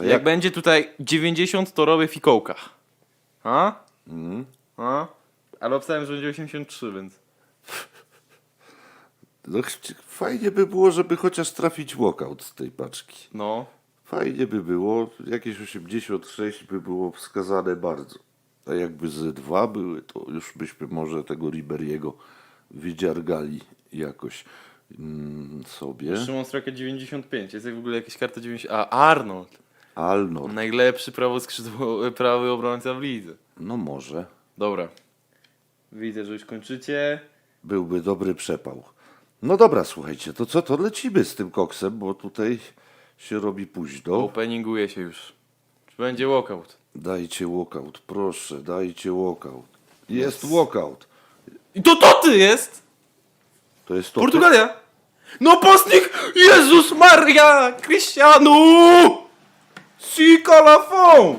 Jak, jak, będzie tutaj 90, to robię fikołka. A? A? Ale obstałem, że będzie 83, więc... no, fajnie by było, żeby chociaż trafić walkout z tej paczki. No. Fajnie by było, jakieś 86 by było wskazane bardzo. A jakby ze dwa były, to już byśmy może tego Riberiego wydziargali jakoś mm, sobie. Szymon Straka 95. Jest w ogóle jakaś karta 90... A, Arnold. Alnor, Najlepszy prawo skrzydło, prawy obrońca w lidze. no może. Dobra. Widzę, że już kończycie. Byłby dobry przepał. No dobra, słuchajcie, to co, to lecimy z tym koksem, bo tutaj się robi późno. Openinguje się już. Czy będzie walkout? Dajcie walkout, proszę, dajcie walkout. Jest walkout. I to to ty jest! To jest to. Portugalia! No pasnik! Jezus Maria! Cristiano! Si calafon!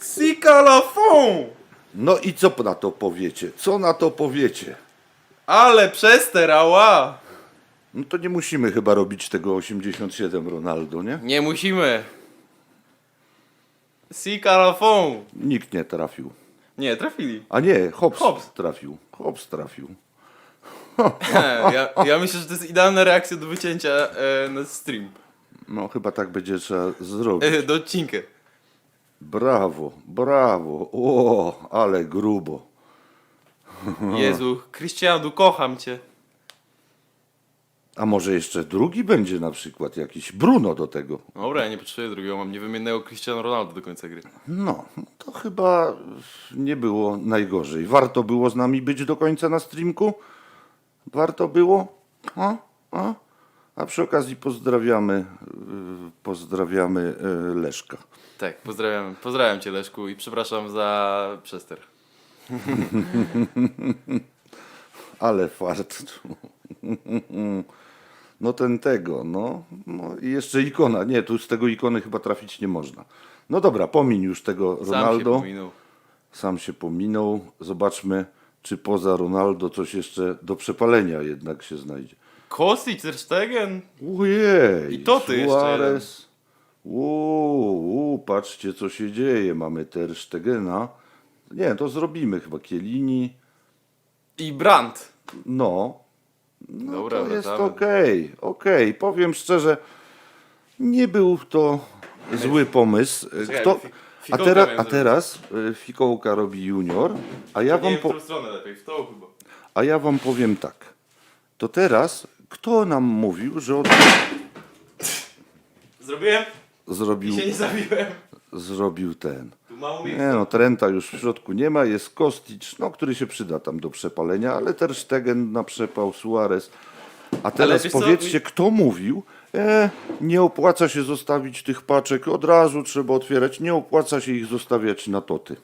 Si calafon! No i co na to powiecie? Co na to powiecie? Ale przester, ała! No to nie musimy chyba robić tego 87 Ronaldo, nie? Nie musimy. Si calafon! Nikt nie trafił. Nie, trafili. A nie, Hobbs, Hobbs. trafił. Hobbs trafił. Ja, ja myślę, że to jest idealna reakcja do wycięcia e, na stream. No chyba tak będzie trzeba zrobić. E, do odcinka. Brawo, brawo. O, ale grubo. Jezu, Cristiano, kocham cię. A może jeszcze drugi będzie na przykład jakiś Bruno do tego. Dobra, ja nie potrzebuję drugiego, mam niewymiennego Cristiano Ronaldo do końca gry. No, to chyba nie było najgorzej. Warto było z nami być do końca na streamku? Warto było? A? A? A przy okazji pozdrawiamy, pozdrawiamy yy, Leszka. Tak, pozdrawiam, pozdrawiam cię Leszku i przepraszam za przester. Ale fart. No ten tego, no. no. I jeszcze ikona. Nie, tu z tego ikony chyba trafić nie można. No dobra, pomiń już tego Sam się Ronaldo. pominął. Sam się pominął. Zobaczmy, czy poza Ronaldo coś jeszcze do przepalenia jednak się znajdzie. Kostic, Ter Stegen? Ojej! I to ty jeszcze Suarez. Uuu, uu, patrzcie co się dzieje. Mamy Ter Stegena. Nie, to zrobimy chyba Kielini. I Brandt. No. No Dobra, to jest wracamy. okej, okej. Powiem szczerze, nie był to zły pomysł. Czekaj, Kto, fi- a, fikołka teraz, miałem a teraz y, fikołka robi junior, a ja, Nie wam wiem, w po, którą stronę lepiej, w tą chyba. a ja wam powiem tak. To teraz, kto nam mówił, że od... Zrobiłem zrobił, i się nie zabiłem. zrobił ten? Tu mało Nie no, Trenta już w środku nie ma, jest Kostic, no, który się przyda tam do przepalenia, ale Ter Stegen na przepał, Suarez. A teraz wiesz co, powiedzcie, kto mówił, e, nie opłaca się zostawić tych paczek, od razu trzeba otwierać, nie opłaca się ich zostawiać na toty.